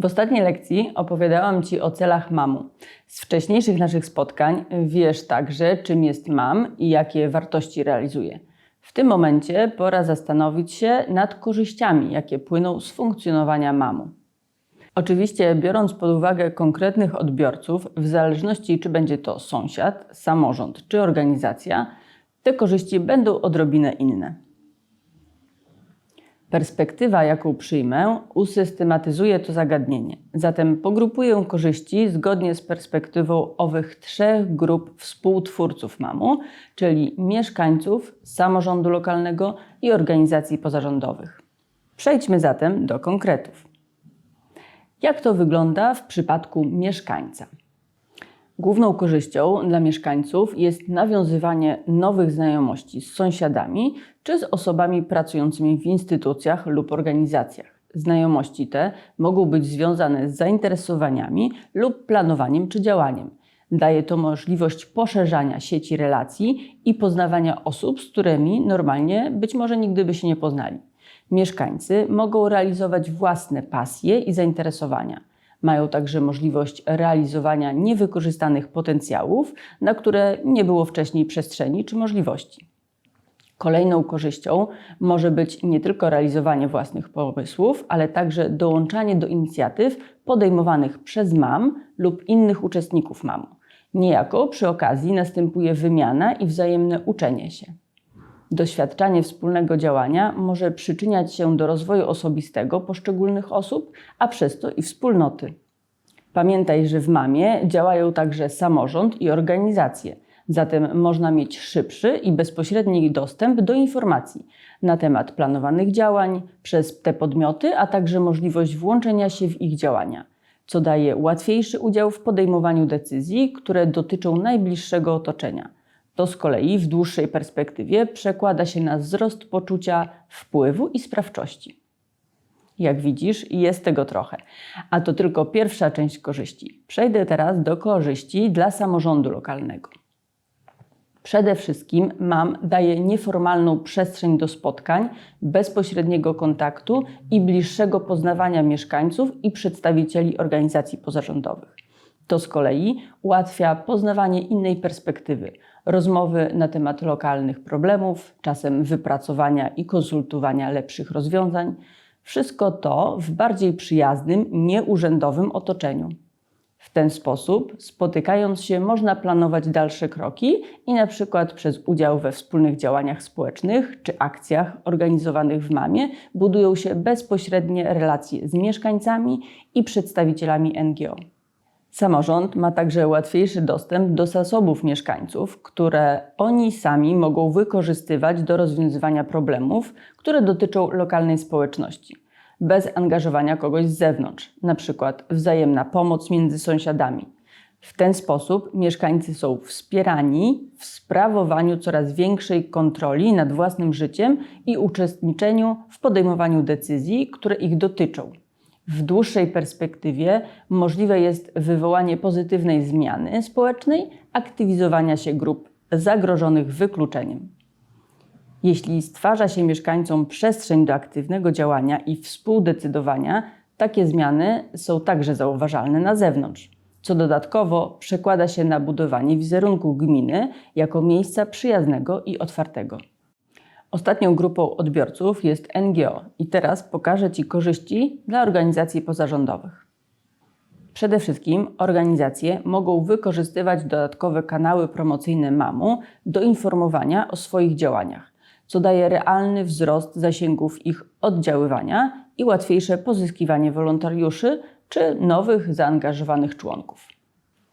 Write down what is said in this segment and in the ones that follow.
W ostatniej lekcji opowiadałam Ci o celach MAMu. Z wcześniejszych naszych spotkań wiesz także, czym jest MAM i jakie wartości realizuje. W tym momencie pora zastanowić się nad korzyściami, jakie płyną z funkcjonowania MAMu. Oczywiście, biorąc pod uwagę konkretnych odbiorców, w zależności czy będzie to sąsiad, samorząd czy organizacja, te korzyści będą odrobinę inne. Perspektywa, jaką przyjmę, usystematyzuje to zagadnienie. Zatem pogrupuję korzyści zgodnie z perspektywą owych trzech grup współtwórców MAMU, czyli mieszkańców, samorządu lokalnego i organizacji pozarządowych. Przejdźmy zatem do konkretów. Jak to wygląda w przypadku mieszkańca? Główną korzyścią dla mieszkańców jest nawiązywanie nowych znajomości z sąsiadami czy z osobami pracującymi w instytucjach lub organizacjach. Znajomości te mogą być związane z zainteresowaniami lub planowaniem czy działaniem. Daje to możliwość poszerzania sieci relacji i poznawania osób, z którymi normalnie być może nigdy by się nie poznali. Mieszkańcy mogą realizować własne pasje i zainteresowania. Mają także możliwość realizowania niewykorzystanych potencjałów, na które nie było wcześniej przestrzeni czy możliwości. Kolejną korzyścią może być nie tylko realizowanie własnych pomysłów, ale także dołączanie do inicjatyw podejmowanych przez MAM lub innych uczestników MAM. Niejako przy okazji następuje wymiana i wzajemne uczenie się. Doświadczanie wspólnego działania może przyczyniać się do rozwoju osobistego poszczególnych osób, a przez to i wspólnoty. Pamiętaj, że w mamie działają także samorząd i organizacje, zatem można mieć szybszy i bezpośredni dostęp do informacji na temat planowanych działań przez te podmioty, a także możliwość włączenia się w ich działania, co daje łatwiejszy udział w podejmowaniu decyzji, które dotyczą najbliższego otoczenia. To z kolei w dłuższej perspektywie przekłada się na wzrost poczucia wpływu i sprawczości. Jak widzisz, jest tego trochę. A to tylko pierwsza część korzyści. Przejdę teraz do korzyści dla samorządu lokalnego. Przede wszystkim MAM daje nieformalną przestrzeń do spotkań, bezpośredniego kontaktu i bliższego poznawania mieszkańców i przedstawicieli organizacji pozarządowych. To z kolei ułatwia poznawanie innej perspektywy, rozmowy na temat lokalnych problemów, czasem wypracowania i konsultowania lepszych rozwiązań. Wszystko to w bardziej przyjaznym, nieurzędowym otoczeniu. W ten sposób, spotykając się, można planować dalsze kroki i na przykład przez udział we wspólnych działaniach społecznych czy akcjach organizowanych w MAMie budują się bezpośrednie relacje z mieszkańcami i przedstawicielami NGO. Samorząd ma także łatwiejszy dostęp do zasobów mieszkańców, które oni sami mogą wykorzystywać do rozwiązywania problemów, które dotyczą lokalnej społeczności, bez angażowania kogoś z zewnątrz, np. wzajemna pomoc między sąsiadami. W ten sposób mieszkańcy są wspierani w sprawowaniu coraz większej kontroli nad własnym życiem i uczestniczeniu w podejmowaniu decyzji, które ich dotyczą. W dłuższej perspektywie możliwe jest wywołanie pozytywnej zmiany społecznej, aktywizowania się grup zagrożonych wykluczeniem. Jeśli stwarza się mieszkańcom przestrzeń do aktywnego działania i współdecydowania, takie zmiany są także zauważalne na zewnątrz, co dodatkowo przekłada się na budowanie wizerunku gminy jako miejsca przyjaznego i otwartego. Ostatnią grupą odbiorców jest NGO i teraz pokażę Ci korzyści dla organizacji pozarządowych. Przede wszystkim organizacje mogą wykorzystywać dodatkowe kanały promocyjne MAMU do informowania o swoich działaniach, co daje realny wzrost zasięgów ich oddziaływania i łatwiejsze pozyskiwanie wolontariuszy czy nowych zaangażowanych członków.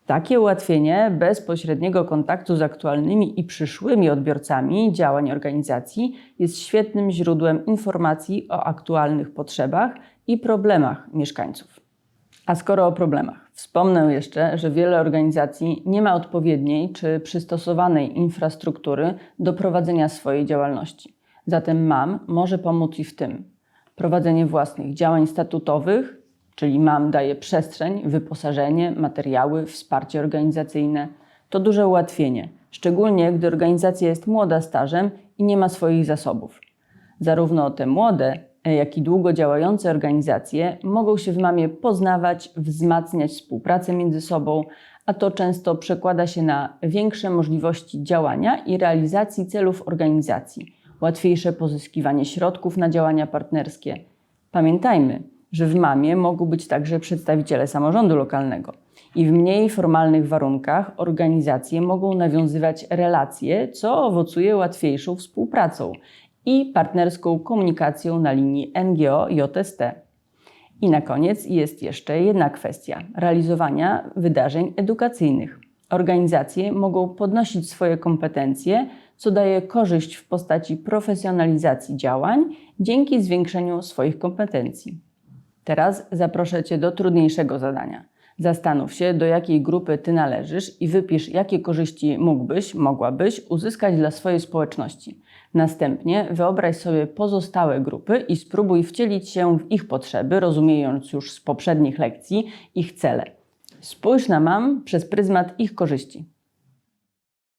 Takie ułatwienie bezpośredniego kontaktu z aktualnymi i przyszłymi odbiorcami działań organizacji jest świetnym źródłem informacji o aktualnych potrzebach i problemach mieszkańców. A skoro o problemach, wspomnę jeszcze, że wiele organizacji nie ma odpowiedniej czy przystosowanej infrastruktury do prowadzenia swojej działalności. Zatem MAM może pomóc i w tym. Prowadzenie własnych działań statutowych czyli MAM daje przestrzeń, wyposażenie, materiały, wsparcie organizacyjne. To duże ułatwienie, szczególnie gdy organizacja jest młoda stażem i nie ma swoich zasobów. Zarówno te młode, jak i długo działające organizacje mogą się w mamie poznawać, wzmacniać współpracę między sobą, a to często przekłada się na większe możliwości działania i realizacji celów organizacji, łatwiejsze pozyskiwanie środków na działania partnerskie. Pamiętajmy, że w mamie mogą być także przedstawiciele samorządu lokalnego i w mniej formalnych warunkach organizacje mogą nawiązywać relacje, co owocuje łatwiejszą współpracą i partnerską komunikacją na linii NGO-JST. I na koniec jest jeszcze jedna kwestia realizowania wydarzeń edukacyjnych. Organizacje mogą podnosić swoje kompetencje, co daje korzyść w postaci profesjonalizacji działań dzięki zwiększeniu swoich kompetencji. Teraz zaproszę Cię do trudniejszego zadania. Zastanów się, do jakiej grupy Ty należysz i wypisz, jakie korzyści mógłbyś, mogłabyś uzyskać dla swojej społeczności. Następnie wyobraź sobie pozostałe grupy i spróbuj wcielić się w ich potrzeby, rozumiejąc już z poprzednich lekcji ich cele. Spójrz na mam przez pryzmat ich korzyści.